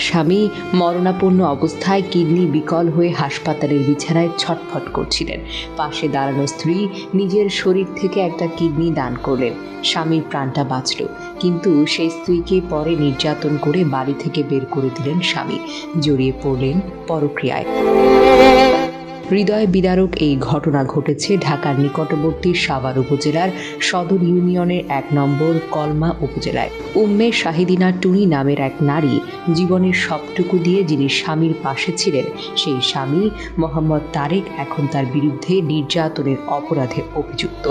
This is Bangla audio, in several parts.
স্বামী মরণাপন্ন অবস্থায় কিডনি বিকল হয়ে হাসপাতালের বিছানায় ছটফট করছিলেন। পাশে দাঁড়ানো স্ত্রী নিজের শরীর থেকে একটা কিডনি দান করলেন। স্বামীর প্রাণটা বাঁচল। কিন্তু সেই স্ত্রীকে পরে নির্যাতন করে বাড়ি থেকে বের করে দিলেন স্বামী। জড়িয়ে পড়লেন পরক্রিয়ায়। হৃদয় বিদারক এই ঘটনা ঘটেছে ঢাকার নিকটবর্তী সাভার উপজেলার সদর ইউনিয়নের এক নম্বর কলমা উপজেলায়। উম্মে শাহিদিনা টুনি নামের এক নারী জীবনের সবটুকু দিয়ে যিনি স্বামীর পাশে ছিলেন, সেই স্বামী মোহাম্মদ তারেক এখন তার বিরুদ্ধে নির্যাতনের অপরাধে অভিযুক্ত।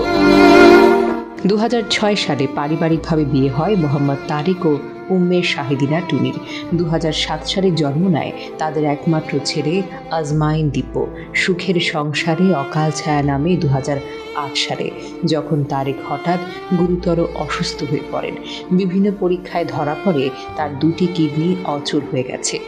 দু হাজার ছয় সালে পারিবারিকভাবে বিয়ে হয় মোহাম্মদ তারেক ও উম্মে শাহিদিনা টুনির। দুহাজার সাত সালে জন্ম নেয় তাদের একমাত্র ছেলে আজমাইন দীপ্য। সুখের সংসারে অকাল ছায়া নামে দু আট সালে, যখন তারেক হঠাৎ গুরুতর অসুস্থ হয়ে পড়েন। বিভিন্ন পরীক্ষায় ধরা পড়ে তার দুটি কিডনি অচল হয়ে গেছে।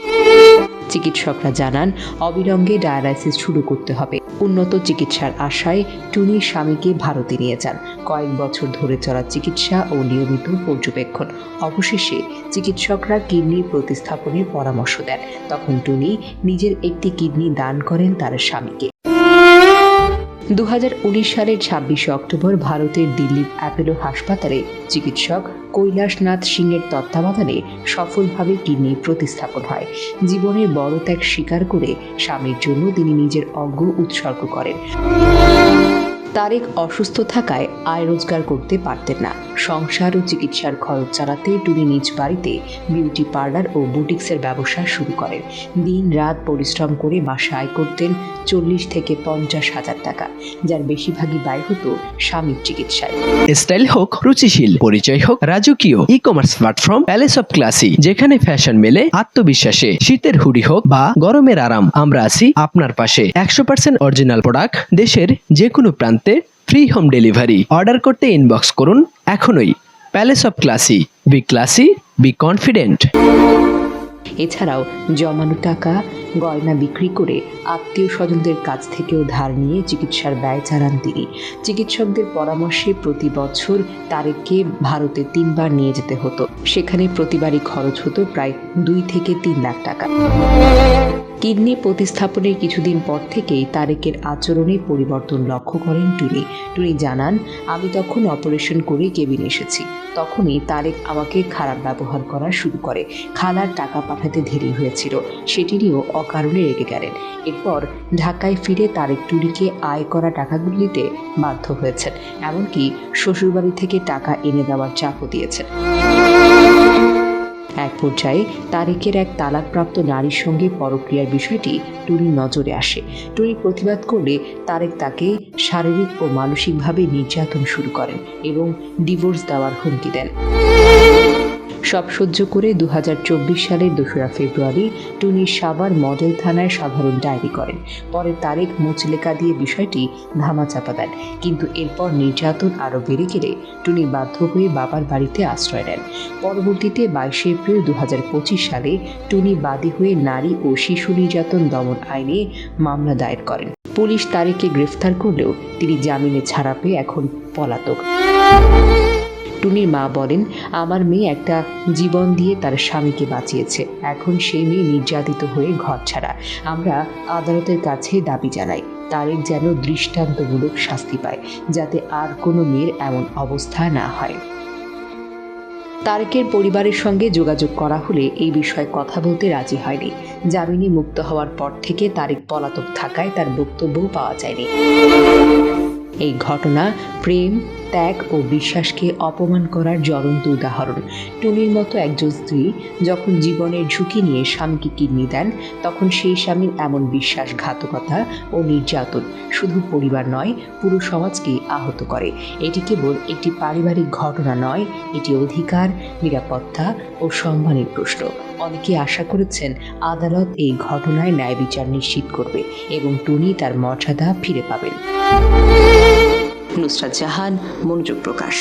চিকিৎসকরা জানান, অবিলম্বে ডায়ালাইসিস শুরু করতে হবে। উন্নত চিকিৎসার আশায় টুনি স্বামীকে ভারতে নিয়ে যান। কয়েক বছর ধরে চলা চিকিৎসা ও নিয়মিত পর্যবেক্ষণ। অবশেষে চিকিৎসকরা কিডনি প্রতিস্থাপনের পরামর্শ দেন। তখন টুনি নিজের একটি কিডনি দান করেন তার স্বামীকে। দু হাজার উনিশ সালের ছাব্বিশে অক্টোবর ভারতের দিল্লির অ্যাপেলো হাসপাতালে চিকিৎসক কৈলাসনাথ সিংয়ের তত্ত্বাবধানে সফলভাবে কিডনি প্রতিস্থাপন হয়। জীবনের বড় ত্যাগ স্বীকার করে স্বামীর জন্য তিনি নিজের অঙ্গ উৎসর্গ করেন। তারেক অসুস্থ থাকায় আয় রোজগার করতে পারতেন না। সংসার ও চিকিৎসার খরচ চালাতে টুনি নিজ বাড়িতে বিউটি পার্লার ও বুটিক্সের ব্যবসা শুরু করেন দিন রাত পরিশ্রম করে মাসে আয় করতেন চল্লিশ থেকে পঞ্চাশ হাজার টাকা। যার বেশিরভাগই ব্যয় হতো স্বামীর চিকিৎসায়। স্টাইল হোক, রুচিশীল, পরিচয় হোক, রাজকীয় e commerce platform palace of classy যেখানে ফ্যাশন মেলে, আত্মবিশ্বাসে, শীতের হুডি হোক বা গরমের আরাম, আমরা আছি আপনার পাশে। একশো পার্সেন্ট অরিজিনাল প্রোডাক্ট দেশের যে কোনো প্রান্তে ফ্রি হোম ডেলিভারি অর্ডার করতে ইনবক্স করুন এখনই। Palace of classy be classy be confident এছাড়াও জমানো টাকা গয়না বিক্রি করে আত্মীয় স্বজনদের কাছ থেকেও ধার নিয়ে চিকিৎসার ব্যয় চালান তিনি। চিকিৎসকদের পরামর্শে প্রতি বছর তারেককে ভারতে তিনবার নিয়ে যেতে হতো। সেখানে প্রতিবারই খরচ হতো প্রায় দুই থেকে তিন লাখ টাকা। কিডনি প্রতিস্থাপনের কিছুদিন পর থেকেই তারেকের আচরণে পরিবর্তন লক্ষ্য করেন টুনি। টুনি জানান, আমি তখন অপারেশন করে কেবিন এসেছি। তখনই তারেক আমাকে খারাপ ব্যবহার করা শুরু করে। খালার টাকা পাঠাতে দেরি হয়েছিল। সেটিরও অকারণে রেগে গেলেন। এরপর ঢাকায় ফিরে তারেক টুনিকে আয় করা টাকাগুলি দিতে বাধ্য হয়েছেন। এমনকি শ্বশুরবাড়ি থেকে টাকা এনে দেওয়ার চাপও দিয়েছেন। এক পর্যায়ে তারেকের এক তালাকপ্রাপ্ত নারীর সঙ্গে পরক্রিয়ার বিষয়টি টুনির নজরে আসে। টুনি প্রতিবাদ করলে তারেক তাকে শারীরিক ও মানসিকভাবে নির্যাতন শুরু করেন এবং ডিভোর্স দেওয়ার হুমকি দেন। সব সহ্য করে দু হাজার চব্বিশ সালের দোসরা ফেব্রুয়ারি টুনি সাবার মডেল থানায় সাধারণ ডায়েরি করেন। পরে তারেক মুচলেকা দিয়ে বিষয়টি ধামাচাপা দেন। কিন্তু এরপর নির্যাতন আরও বেড়ে গেলে টুনি বাধ্য হয়ে বাবার বাড়িতে আশ্রয় নেন। পরবর্তীতে বাইশে এপ্রিল দু হাজার পঁচিশ সালে টুনি বাদী হয়ে নারী ও শিশু নির্যাতন দমন আইনে মামলা দায়ের করেন। পুলিশ তারেককে গ্রেফতার করলেও তিনি জামিনে ছাড়া পেয়ে এখন পলাতক। টুনির মা বলেন, আমার মেয়ে একটা জীবন দিয়ে তার স্বামীকে বাঁচিয়েছে। এখন সেই মেয়ে নির্যাতিত হয়ে ঘর ছাড়া। আমরা আদালতের কাছে দাবি জানাই। তারেক যেন দৃষ্টান্তমূলক শাস্তি পায়, যাতে আর কোনো মেয়ের এমন অবস্থা না হয়। তারেকের পরিবারের সঙ্গে যোগাযোগ করা হলে এই বিষয়ে কথা বলতে রাজি হয়নি। জামিনে মুক্ত হওয়ার পর থেকে তারেক পলাতক থাকায় তার বক্তব্যও পাওয়া যায়নি। এই ঘটনা প্রেম, ত্যাগ ও বিশ্বাসকে অপমান করার জ্বলন্ত উদাহরণ। টুনির মতো একজন স্ত্রী যখন জীবনের ঝুঁকি নিয়ে স্বামীকে কিডনি দেন, তখন সেই স্বামীর এমন বিশ্বাসঘাতকতা ও নির্যাতন শুধু পরিবার নয়, পুরো সমাজকে আহত করে। এটি কেবল একটি পারিবারিক ঘটনা নয়, এটি অধিকার, নিরাপত্তা ও সম্মানের প্রশ্ন। অনেকে আশা করেছেন আদালত এই ঘটনায় ন্যায় বিচার নিশ্চিত করবে এবং টুনি তার মর্যাদা ফিরে পাবেন। নুসরাত জাহান মনোযোগ প্রকাশ।